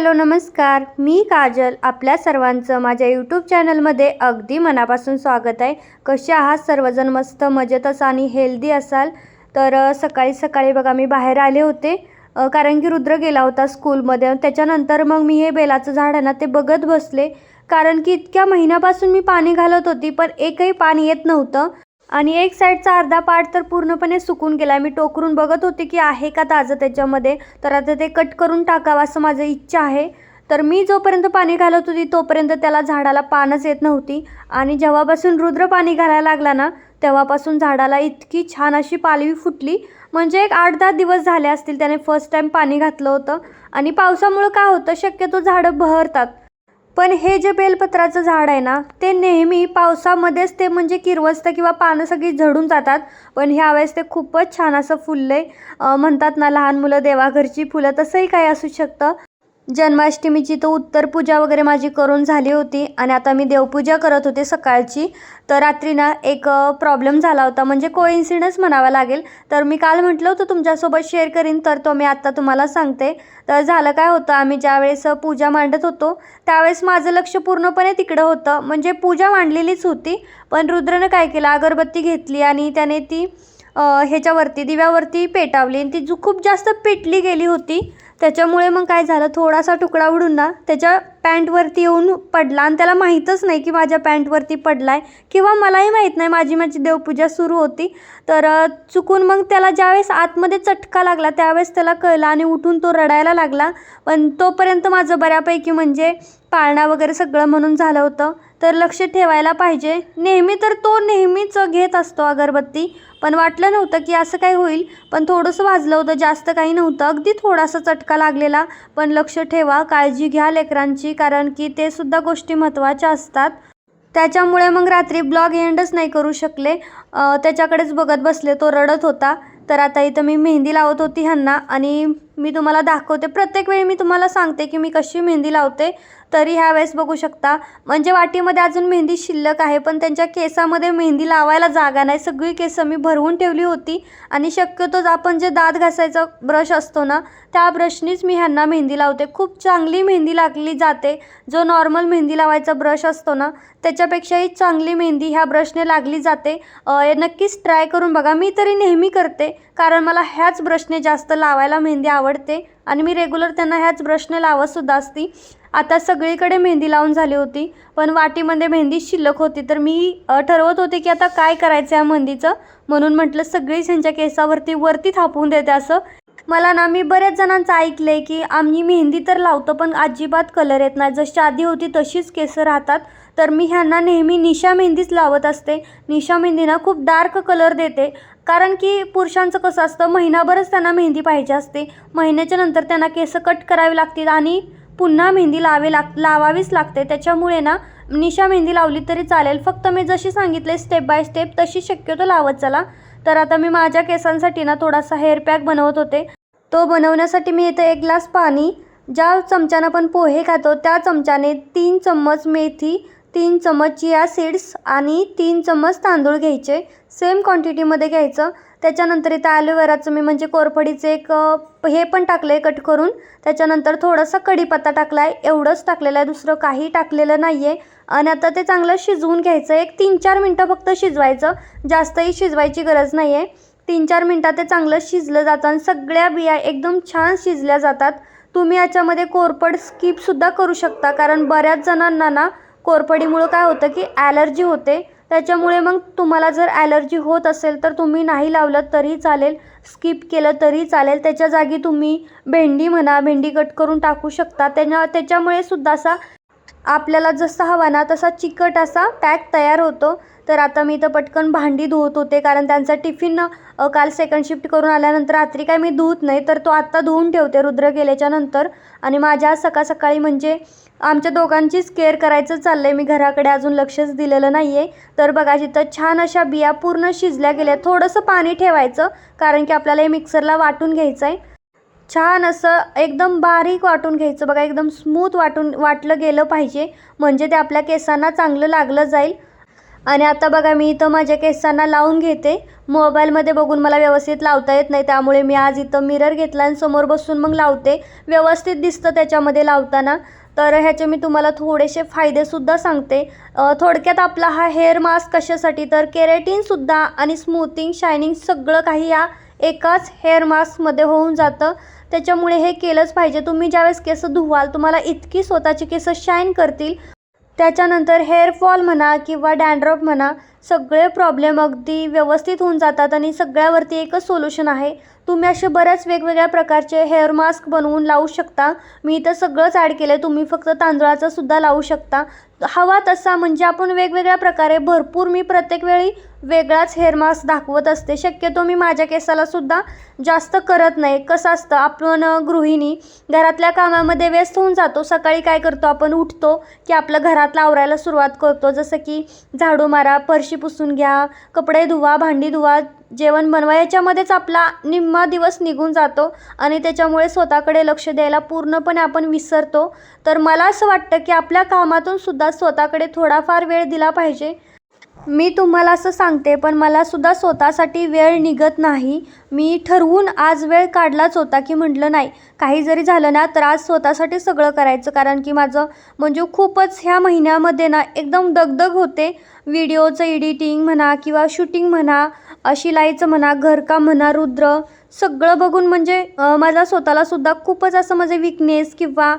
Hello नमस्कार. मी काजल आपल्या सर्वांचं माझ्या यूट्यूब चॅनलमध्ये अगदी मनापासून स्वागत आहे. कसे आहात सर्वजण? मस्त मजेत असा आणि हेल्दी असाल तर सकाळी सकाळी बघा मी बाहेर आले होते. कारण की रुद्र गेला होता स्कूलमध्ये त्याच्यानंतर मग मी हे बेलाचं झाड आहे ना ते बघत बसले. कारण की इतक्या महिन्यापासून मी पाणी घालत होती पण एकही पाणी येत नव्हतं. आणि एक साईडचा अर्धा पार्ट तर पूर्णपणे सुकून गेला. मी टोकरून बघत होते की आहे का ताजं त्याच्यामध्ये. तर आता ते कट करून टाकावं असं माझं इच्छा आहे. तर मी जोपर्यंत पाणी घालत होती तोपर्यंत त्याला झाडाला पानच येत नव्हती. आणि जेव्हापासून रुद्र पाणी घालायला लागला ना तेव्हापासून झाडाला इतकी छान अशी पालवी फुटली. म्हणजे एक आठ दहा दिवस झाले असतील त्याने फर्स्ट टाईम पाणी घातलं होतं. आणि पावसामुळं काय होतं शक्यतो झाडं बहरतात. पण हे जे बेलपत्राचं झाड आहे ना ते नेहमी पावसामध्येच ते म्हणजे किरवसतं किंवा पानं सगळी झडून जातात. पण ह्यावेळेस ते खूपच छान असं फुललं आहे म्हणतात ना लहान मुलं देवाघरची फुलं तसंही काही असू शकतं. जन्माष्टमीची तर उत्तर पूजा वगैरे माझी करून झाली होती आणि आता मी देवपूजा करत होते सकाळची. तर रात्री ना एक प्रॉब्लेम झाला होता. म्हणजे कोइन्सिडन्स म्हणावा लागेल. तर मी काल म्हटलं होतं तुमच्यासोबत शेअर करीन. तर तो मी आत्ता तुम्हाला सांगते. तर झालं काय होतं आम्ही ज्यावेळेस पूजा मांडत होतो त्यावेळेस माझं लक्ष पूर्णपणे तिकडं होतं. म्हणजे पूजा मांडलेलीच होती पण रुद्रनं काय केलं अगरबत्ती घेतली आणि त्याने ती ह्याच्यावरती दिव्यावरती पेटावली आणि ती खूप जास्त पेटली गेली होती. त्याच्यामुळे मग काय झालं? थोडासा तुकडा उडून ना त्याच्या पॅन्टवरती येऊन पडला आणि त्याला माहीतच नाही की माझ्या पॅन्टवरती पडला आहे किंवा मलाही माहीत नाही. माझी माझी देवपूजा सुरू होती. तर चुकून मग त्याला ज्यावेळेस आतमध्ये चटका लागला त्यावेळेस त्याला कळलं आणि उठून तो रडायला लागला. पण तोपर्यंत माझं बऱ्यापैकी म्हणजे पाळणा वगैरे सगळं म्हणून झालं होतं. तर लक्ष ठेवायला पाहिजे. नेहमी तर तो नेहमीच घेत असतो अगरबत्ती. पण वाटलं नव्हतं की असं काही होईल. पण थोडंसं वाजलं होतं. जास्त काही नव्हतं. अगदी थोडासा चटका लागलेला. पण लक्ष ठेवा. काळजी घ्या लेकरांची. कारण की ते सुद्धा गोष्टी महत्त्वाच्या असतात. त्याच्यामुळे मग रात्री ब्लॉग एंडच नाही करू शकले. त्याच्याकडेच बघत बसले. तो रडत होता. तर आता इथं मी मेहंदी लावत होती ह्यांना. आणि मी तुम्हाला दाखवते. प्रत्येक वेळी मी तुम्हाला सांगते की मी कशी मेहंदी लावते तरी ह्या वेळेस बघू शकता. म्हणजे वाटीमध्ये अजून मेहंदी शिल्लक आहे पण त्यांच्या केसामध्ये मेहंदी लावायला जागा नाही. सगळी केसं मी भरवून ठेवली होती आणि शक्यतोच आपण जे दात घासायचा ब्रश असतो ना त्या ब्रशनीच मी ह्यांना मेहंदी लावते. खूप चांगली मेहंदी लागली जाते. जो नॉर्मल मेहंदी लावायचा ब्रश असतो ना त्याच्यापेक्षाही चांगली मेहंदी ह्या ब्रशने लागली जाते. हे नक्कीच ट्राय करून बघा. मी तरी नेहमी करते कारण मला ह्याच ब्रशने जास्त लावायला मेहंदी आवडते. आणि मी रेग्युलर त्यांना ह्याच ब्रशने लावतसुद्धा असती. आता सगळीकडे मेहंदी लावून झाली होती. पण वाटीमध्ये मेहंदी शिल्लक होती. तर मी ठरवत होते की आता काय करायचं या मेहंदीचं म्हणून म्हटलं सगळीच ह्यांच्या केसावरती वरती थापून देते असं. मला ना मी बऱ्याच जणांचं ऐकलं आहे की आम्ही मेहंदी तर लावतो पण अजिबात कलर येत नाही. जशी आधी होती तशीच केसं राहतात. तर मी ह्यांना नेहमी निशा मेहंदीच लावत असते. निशा मेहंदी ना खूप डार्क कलर देते. कारण की पुरुषांचं कसं असतं महिनाभरच त्यांना मेहंदी पाहिजे असते. महिन्याच्या नंतर त्यांना केस कट करावे लागतील आणि पुन्हा मेहंदी लावे लाग लावावीच लागते. त्याच्यामुळे ना निशा मेहंदी लावली तरी चालेल. फक्त मी जशी सांगितले स्टेप बाय स्टेप तशी शक्यतो लावत चला. तर आता मी माझ्या केसांसाठी ना थोडासा हेअर पॅक बनवत होते. तो बनवण्यासाठी मी इथे एक ग्लास पाणी ज्या चमच्यानं आपण पोहे खातो त्या चमच्याने तीन चम्मच मेथी तीन चम्मच चिया सीड्स आणि तीन चम्मच तांदूळ घ्यायचे. सेम क्वांटिटीमध्ये घ्यायचं. त्याच्यानंतर इथं ॲलोवेराचं मी म्हणजे कोरफडीचं एक हे पण टाकलं आहे कट करून. त्याच्यानंतर थोडासा कढीपत्ता टाकला आहे एवढंच टाकलेलं आहे. दुसरं काही टाकलेलं नाही आहे आणि आता ते चांगलं शिजवून घ्यायचं. एक तीन चार मिनटं फक्त शिजवायचं. जास्तही शिजवायची गरज नाही आहे तीन चार मिनटात ते चांगलं शिजलं जातं आणि सगळ्या बिया एकदम छान शिजल्या जातात. तुम्ही याच्यामध्ये कोरपड स्किपसुद्धा करू शकता. कारण बऱ्याच जणांना ना कोरफडीमुळं काय होतं की ॲलर्जी होते. त्याच्यामुळे मग तुम्हाला जर ॲलर्जी होत असेल तर तुम्ही नाही लावलं तरी चालेल स्किप केलं तरी चालेल. त्याच्या जागी तुम्ही भेंडी म्हणा भेंडी कट करून टाकू शकता. त्याच्या त्याच्यामुळे सुद्धा असा आपल्याला जसा हवा ना तसा चिकट असा पॅक तयार होतो. तर आता मी इथं पटकन भांडी धुवत होते कारण त्यांचा टिफिन काल सेकंड शिफ्ट करून आल्यानंतर रात्री काय मी धुवत नाही. तर तो आत्ता धुवून ठेवते रुद्र गेल्याच्यानंतर. आणि माझ्या सकाळ सकाळी म्हणजे आमच्या दोघांचीच केअर करायचं चाललं आहे मी घराकडे अजून लक्षच दिलेलं नाही आहे तर बघा तिथं छान अशा बिया पूर्ण शिजल्या गेल्या थोडंसं पाणी ठेवायचं कारण की आपल्याला हे मिक्सरला वाटून घ्यायचं आहे छान असं एकदम बारीक वाटून घ्यायचं. बघा एकदम स्मूथ वाटून वाटलं गेलं पाहिजे. म्हणजे ते आपल्या केसांना चांगलं लागलं जाईल. आणि आता बघा मी इथं माझ्या केसांना लावून घेते. मोबाईलमध्ये बघून मला व्यवस्थित लावता येत नाही. त्यामुळे मी आज इथं मिरर घेतला आणि समोर बसून मग लावते. व्यवस्थित दिसतं त्याच्यामध्ये लावताना. तर ह्याचे मी तुम्हाला थोडेसे फायदेसुद्धा सांगते. थोडक्यात आपला हा हेअर मास्क कशासाठी? तर केरेटिनसुद्धा आणि स्मूथिंग शायनिंग सगळं काही या एकाच हेअर मास्कमध्ये होऊन जातं. त्याच्यामुळे हे केलंच पाहिजे. तुम्ही ज्यावेळेस केस धुवाल तुम्हाला इतकी स्वतःची केस शाईन करतील. त्याच्यानंतर हेअरफॉल म्हणा किंवा डँड्रफ म्हणा सगळे प्रॉब्लेम अगदी व्यवस्थित होऊन जातात आणि सगळ्यावरती एकच सोल्युशन आहे तुम्ही असे बऱ्याच वेगवेगळ्या प्रकारचे हेअर मास्क बनवून लावू शकता. मी इथं सगळंच ॲड केलं आहे तुम्ही फक्त तांदळाचं सुद्धा लावू शकता. हवा तसा म्हणजे आपण वेगवेगळ्या प्रकारे भरपूर मी प्रत्येक वेळी वेगळाच हेअर मास्क दाखवत असते. शक्यतो मी माझ्या केसाला सुद्धा जास्त करत नाही. कसं असतं आपण गृहिणी घरातल्या कामामध्ये व्यस्त होऊन जातो. सकाळी काय करतो आपण उठतो की आपलं घरात आवरायला सुरुवात करतो. जसं की झाडू मारा फरशी पुसून घ्या कपडे धुवा भांडी धुवा जेवण बनवायच्यामध्येच आपला निम्मा दिवस निघून जातो आणि त्याच्यामुळे स्वतःकडे लक्ष द्यायला पूर्णपणे आपण विसरतो. तर मला असं वाटतं की आपल्या कामातून सुद्धा स्वतःकडे थोडाफार वेळ दिला पाहिजे. मी तुम्हाला असं सांगते पण मला सुद्धा स्वतःसाठी वेळ निघत नाही. मी ठरवून आज वेळ काढलाच होता की म्हटलं नाही काही जरी झालं ना तर आज स्वतःसाठी सगळं करायचं. कारण की माझं म्हणजे खूपच ह्या महिन्यामध्ये ना एकदम दगदग होते. व्हिडिओचं एडिटिंग म्हणा किंवा शूटिंग म्हणा शिलाईचं म्हणा घरकाम म्हणा रुद्र सगळं बघून म्हणजे माझा स्वतःला सुद्धा खूपच असं म्हणजे विकनेस किंवा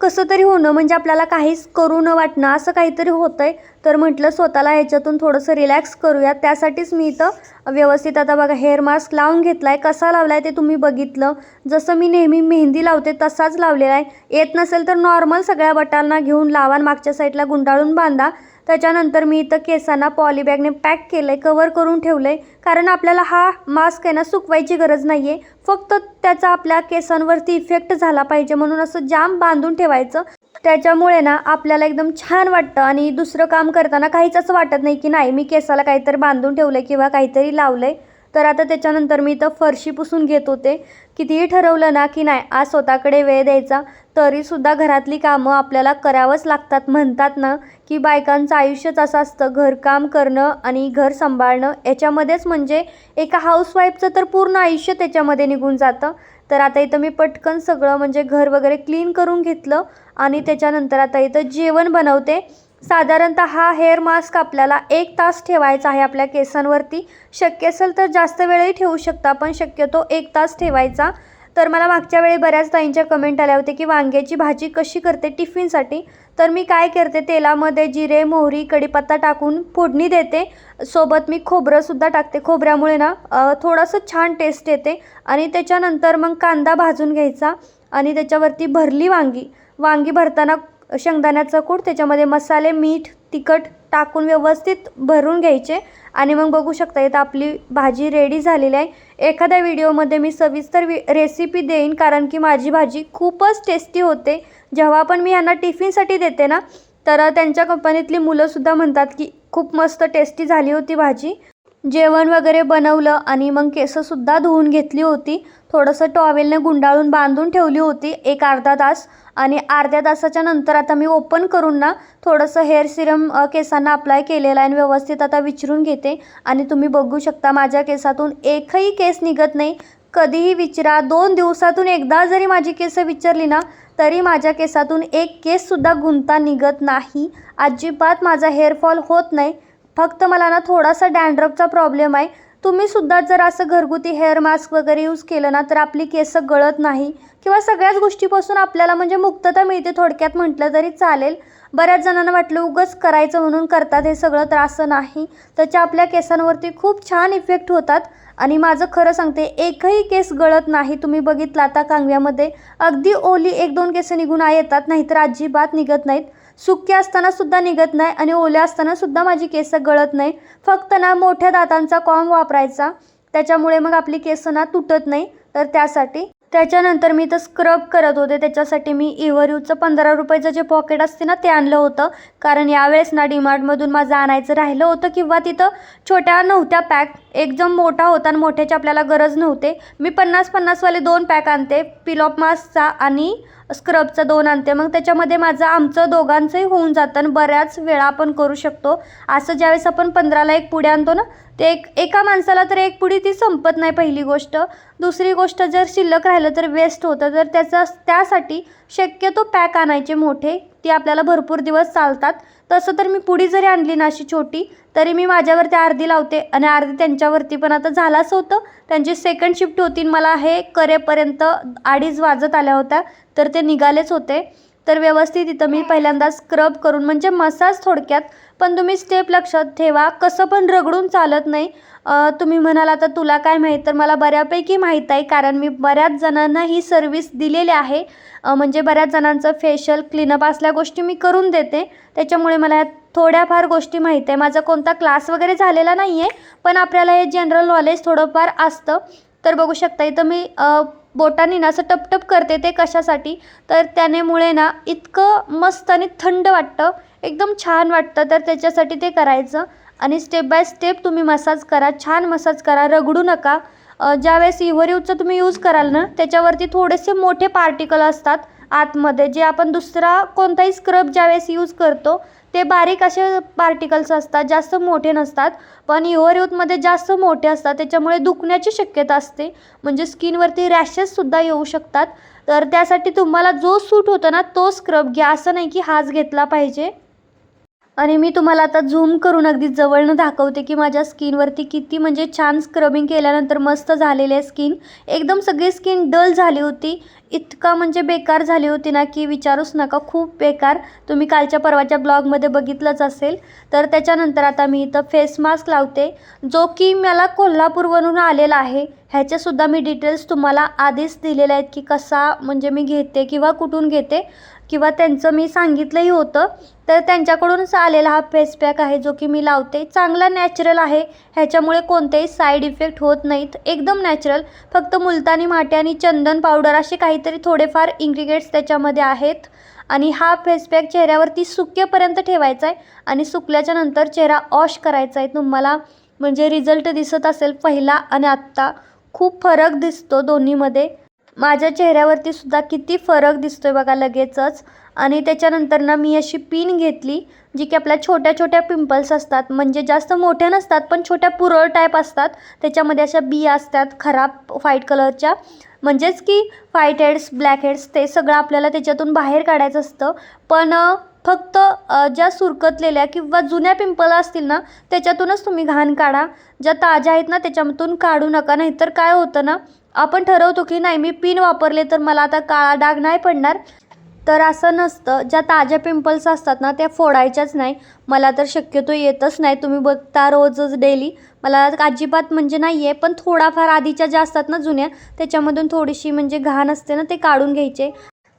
कसं तरी होणं म्हणजे आपल्याला काहीच करू न वाटणं असं काहीतरी होतं आहे तर म्हटलं स्वतःला ह्याच्यातून थोडंसं रिलॅक्स करूया त्यासाठीच मी इथं व्यवस्थित आता बघा हेअर मास्क लावून घेतला आहे कसा लावला आहे ते तुम्ही बघितलं. जसं मी नेहमी मेहंदी लावते तसाच लावलेला आहे. येत नसेल तर नॉर्मल सगळ्या बटांना घेऊन लावा मागच्या साईडला गुंडाळून बांधा. त्याच्यानंतर मी इथं केसांना पॉलीबॅगने पॅक केलं आहे कवर करून ठेवलं आहे कारण आपल्याला हा मास्क आहे ना सुकवायची गरज नाही आहे फक्त त्याचा आपल्या केसांवरती इफेक्ट झाला पाहिजे म्हणून असं जाम बांधून ठेवायचं. त्याच्यामुळे ना आपल्याला एकदम छान वाटतं आणि दुसरं काम करताना काहीच असं वाटत नाही की नाही मी केसाला काहीतरी बांधून ठेवलं आहे किंवा काहीतरी लावलं आहे तर आता त्याच्यानंतर मी इथं फरशी पुसून घेत होते. कितीही ठरवलं ना की नाही आज स्वतःकडे वेळ द्यायचा तरीसुद्धा घरातली कामं आपल्याला करावंच लागतात. म्हणतात ना की बायकांचं आयुष्यच असं असतं घरकाम करणं आणि घर सांभाळणं याच्यामध्येच म्हणजे एका हाऊसवाईफचं तर पूर्ण आयुष्य त्याच्यामध्ये निघून जातं. तर आता इथं मी पटकन सगळं म्हणजे घर वगैरे क्लीन करून घेतलं आणि त्याच्यानंतर आता इथं जेवण बनवते. साधारणतः हा हेअर मास्क आपल्याला एक तास ठेवायचा आहे आपल्या केसांवरती. शक्य असेल तर जास्त वेळही ठेवू शकता पण शक्यतो एक तास ठेवायचा. तर मला मागच्या वेळी बऱ्याच ताईंच्या कमेंट आल्या होत्या की वांग्याची भाजी कशी करते टिफिनसाठी. तर मी काय करते तेलामध्ये जिरे मोहरी कढीपत्ता टाकून फोडणी देते. सोबत मी खोबरंसुद्धा टाकते. खोबऱ्यामुळे ना थोडंसं छान टेस्ट येते आणि त्याच्यानंतर मग कांदा भाजून घ्यायचा आणि त्याच्यावरती भरली वांगी. वांगी भरताना शेंगदाण्याचं कूट त्याच्यामध्ये मसाले मीठ तिखट टाकून व्यवस्थित भरून घ्यायचे. आणि मग बघू शकता इथं आपली भाजी रेडी झालेली आहे. एखाद्या व्हिडिओमध्ये मी सविस्तर वि रेसिपी देईन कारण की माझी भाजी खूपच टेस्टी होते. जेव्हा पण मी यांना टिफिनसाठी देते ना तर त्यांच्या कंपनीतली मुलंसुद्धा म्हणतात की खूप मस्त टेस्टी झाली होती भाजी. जेवण वगैरे बनवलं आणि मग केसंसुद्धा धुवून घेतली होती. थोडंसं टॉवेलने गुंडाळून बांधून ठेवली होती एक अर्धा तास. आणि अर्ध्या तासाच्या नंतर आता मी ओपन करून ना थोडंसं हेअर सिरम केसांना अप्लाय केलेलं आहे आणि व्यवस्थित आता विचरून घेते. आणि तुम्ही बघू शकता माझ्या केसातून एकही केस निघत नाही. कधीही विचारा दोन दिवसातून एकदा जरी माझी केसं विचारली ना तरी माझ्या केसातून एक केससुद्धा गुंता निघत नाही. अजिबात माझा हेअरफॉल होत नाही. फक्त मला ना थोडासा डॅन्ड्रफचा प्रॉब्लेम आहे. तुम्ही सुद्धा जर असं घरगुती हेअर मास्क वगैरे यूज केलं ना तर आपली केस गळत नाही. किंवा सगळ्याच गोष्टीपासून आपल्याला म्हणजे मुक्तता मिळते थोडक्यात म्हटलं तरी चालेल. बऱ्याच जणांना वाटलं उगच करायचं म्हणून करतात हे सगळं तर असं नाही. त्याच्या आपल्या केसांवरती खूप छान इफेक्ट होतात. आणि माझं खरं सांगते एकही केस गळत नाही तुम्ही बघितला आता कांगव्यामध्ये अगदी ओली एक दोन केस निघून आ येतात नाहीतर अजिबात निघत नाहीत. सुके असताना सुद्धा निघत नाही आणि ओल्या असताना सुद्धा माझी केस गळत नाही. फक्त ना मोठ्या दातांचा कॉम वापरायचा. त्याच्यामुळे मग आपली केस ना तुटत नाही. तर त्यासाठी त्याच्यानंतर मी तर स्क्रब करत होते. त्याच्यासाठी मी इवरयूचं पंधरा रुपयाचं जे पॉकेट असते ना ते आणलं होतं. कारण यावेळेस ना डीमार्टमधून माझं आणायचं राहिलं होतं किंवा तिथं छोट्या नव्हत्या पॅक एकदम मोठा होता आणि मोठ्याची आपल्याला गरज नव्हते. मी पन्नास पन्नासवाले दोन पॅक आणते. पिलॉप मास्कचा आणि स्क्रबचं दोन आणते. मग त्याच्यामध्ये माझं आमचं दोघांचंही होऊन जातं आणि बऱ्याच वेळा आपण करू शकतो. असं ज्यावेळेस आपण पंधराला एक पुढे आणतो ना ते एक एका माणसाला तर एक पुढी ती संपत नाही पहिली गोष्ट. दुसरी गोष्ट जर शिल्लक राहिलं तर वेस्ट होतं. तर त्याचा त्यासाठी शक्यतो पॅक आणायचे मोठे. ती आपल्याला भरपूर दिवस चालतात. तसं तर मी पुडी जरी आणली ना अशी छोटी तरी मी माझ्यावरती अर्धी लावते आणि अर्धी त्यांच्यावरती पण आता झालाच होतं. त्यांची सेकंड शिफ्ट होती आणि मला हे करेपर्यंत अडीच वाजत आल्या होत्या तर ते निघालेच होते. तर व्यवस्थित इथं मी पहिल्यांदा स्क्रब करून म्हणजे मसाज थोडक्यात पण तुम्ही स्टेप लक्षात ठेवा कसं पण रगडून चालत नाही. तुम्ही म्हणाला तर तुला काय माहीत? तर मला बऱ्यापैकी माहीत आहे कारण मी बऱ्याच जणांना ही सर्विस दिलेली आहे. म्हणजे बऱ्याच जणांचं फेशियल क्लीनअप असल्या गोष्टी मी करून देते. त्याच्यामुळे मला थोड्याफार गोष्टी माहीत आहे. माझा कोणता क्लास वगैरे झालेला नाही आहे पण आपल्याला हे जनरल नॉलेज थोडंफार असतं. तर बघू शकता इथं मी बोटांनी ना असं टपटप करते ते कशासाठी. तर त्यानेमुळे ना इतकं मस्त आणि थंड वाटतं. एकदम छान वाटतं. तर त्याच्यासाठी ते करायचं. आणि स्टेप बाय स्टेप तुम्ही मसाज करा छान मसाज करा रगडू नका. ज्यावेळेस इव्हरिवचं तुम्ही यूज कराल ना त्याच्यावरती थोडेसे मोठे पार्टिकल असतात आतमध्ये जे आपण दुसरा कोणताही स्क्रब ज्यावेळेस यूज करतो ते बारीक असे पार्टिकल्स असतात जास्त मोठे नसतात. पण युअर यूथमध्ये जास्त मोठे असतात त्याच्यामुळे दुखण्याची शक्यता असते. म्हणजे स्किनवरती रॅशेससुद्धा येऊ शकतात. तर त्यासाठी तुम्हाला जो सूट होतो ना तो स्क्रब घ्या. असं नाही की हाच घेतला पाहिजे. आणि मी तुम्हाला आता झूम करून अगदी जवळनं दाखवते की माझ्या स्किनवरती किती म्हणजे छान स्क्रबिंग केल्यानंतर मस्त झालेली आहे स्किन एकदम सगळी स्किन डल झाली होती. इतका म्हणजे बेकार झाली होती ना की विचारूच नका खूप बेकार. तुम्ही कालच्या परवाच्या ब्लॉगमध्ये बघितलंच असेल. तर त्याच्यानंतर आता मी इथं फेस मास्क लावते. जो की मला कोल्हापूरवरून आलेला आहे. ह्याचेसुद्धा मी डिटेल्स तुम्हाला आधीच दिलेले आहेत की कसा म्हणजे मी घेते किंवा कुठून घेते. किंवा त्यांचं मी सांगितलंही होतं. तर त्यांच्याकडूनच आलेला हा फेस पॅक आहे जो की मी लावते. चांगला नॅचरल आहे. ह्याच्यामुळे कोणतेही साईड इफेक्ट होत नाहीत. एकदम नॅचरल. फक्त मुलतानी माटे आणि चंदन पावडर असे काही काहीतरी थोडेफार इन्ग्रिडियंट्स त्याच्यामध्ये आहेत. आणि हा फेस पॅक चेहऱ्यावरती सुकेपर्यंत ठेवायचा आहे आणि सुकल्याच्या नंतर चेहरा ऑश करायचा आहे तुम्हाला म्हणजे रिझल्ट दिसत असेल पहिला आणि आत्ता. खूप फरक दिसतो दोन्हीमध्ये. माझ्या चेहऱ्यावरती सुद्धा किती फरक दिसतोय बघा लगेचच. आणि त्याच्यानंतर ना मी अशी पिन घेतली जी की आपल्या छोट्या छोट्या पिंपल्स असतात. म्हणजे जास्त मोठ्या नसतात पण छोट्या पुरळ टाईप असतात. त्याच्यामध्ये अशा बिया असतात खराब व्हाईट कलरच्या म्हणजेच की व्हाईट हेड्स ब्लॅक हेड्स ते सगळं आपल्याला त्याच्यातून बाहेर काढायचं असतं. पण फक्त ज्या सुरकतलेल्या किंवा जुन्या पिंपल असतील ना त्याच्यातूनच तुम्ही घाण काढा. ज्या ताज्या आहेत ना त्याच्यातून काढू नका. नाहीतर काय होतं ना आपण ठरवतो की नाही मी पिन वापरले तर मला आता काळा डाग नाही पडणार. तर असं नसतं. ज्या ताज्या पिंपल्स असतात ना त्या फोडायच्याच नाही. मला तर शक्यतो येतच नाही. तुम्ही बघता रोजच डेली मला अजिबात म्हणजे नाही आहे पण थोडाफार आधीच्या ज्या असतात ना जुन्या त्याच्यामधून थोडीशी म्हणजे घाण असते ना ते काढून घ्यायचे.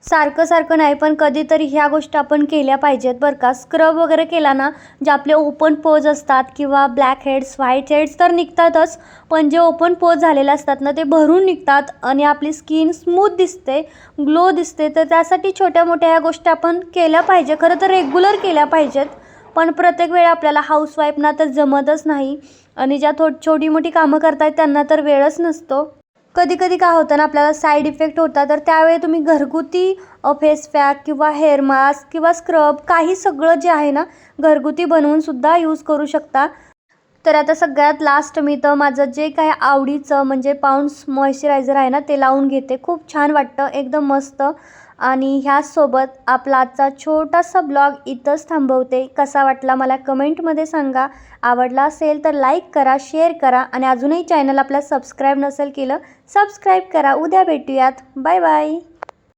सारखं सारखं नाही पण कधीतरी ह्या गोष्टी आपण केल्या पाहिजेत बरं का. स्क्रब वगैरे केला ना जे आपले ओपन पोज असतात किंवा ब्लॅक हेड्स व्हाईट हेड्स तर निघतातच पण जे ओपन पोज झालेले असतात ना ते भरून निघतात आणि आपली स्किन स्मूथ दिसते ग्लो दिसते. तर त्यासाठी छोट्या मोठ्या ह्या गोष्टी आपण केल्या पाहिजे खरं तर रेग्युलर केल्या पाहिजेत. पण प्रत्येक वेळा आपल्याला हाऊसवाईफना तर जमतच नाही आणि ज्या थो छोटी मोठी कामं करतायत त्यांना तर वेळच नसतो. कधी कधी काय होतं ना आपल्याला साईड इफेक्ट होता तर त्यावेळी तुम्ही घरगुती फेस पॅक किंवा हेअर मास्क किंवा स्क्रब काही सगळं जे आहे ना घरगुती बनवून सुद्धा यूज करू शकता. तर आता सगळ्यात लास्ट मी तर माझं जे काही आवडीचं म्हणजे पाऊंड्स मॉइश्चरायझर आहे ना ते लावून घेते. खूप छान वाटतं. एकदम मस्त. आणि ह्याचसोबत आपला आजचा छोटासा ब्लॉग इथंच थांबवते. कसा वाटला मला कमेंटमध्ये सांगा. आवडला असेल तर लाईक करा शेअर करा आणि अजूनही चॅनल आपल्या सबस्क्राईब नसेल केलं सबस्क्राईब करा. उद्या भेटूयात. Bye bye.